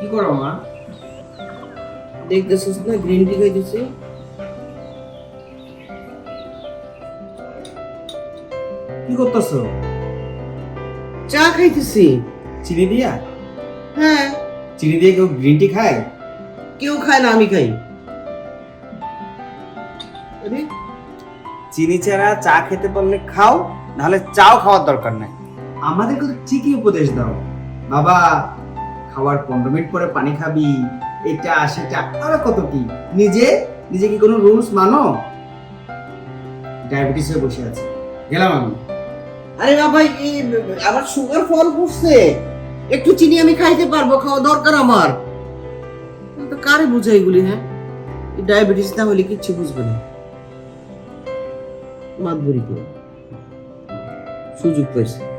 কি করো মা? দেখতেছিস না গ্রিন টি খাইতেছি। কি করতেছো? চা খাইতেছি। চিনি দিয়া? হ্যাঁ। চিনি দিয়ে কেউ গ্রিন টি খায়? কেউ খায় না আমি খাই। আরে। চিনি ছাড়া চা খেতে পারলে খাও নাহলে চাও খাওয়ার দরকার নাই। আমাদেরকে তো ঠিকই উপদেশ দাও। বাবা খাওয়ার পনেরো মিনিট পরে পানি খাবি, এটা, সেটা, আরও কত কি? নিজে নিজে কি কোনো রুলস মানো? ডায়াবেটিস বসে আছে। গেলাম আমি। আরে বাবা এই, আমার সুগার ফল করছে। একটু চিনি আমি খাইতে পারব, খাওয়া দরকার আমার। তো কারে বুঝাই এগুলি হ্যাঁ? ডায়াবেটিস না হলে কিচ্ছু বুঝবে না। মাত ভরি করে সুযোগ পাইছে।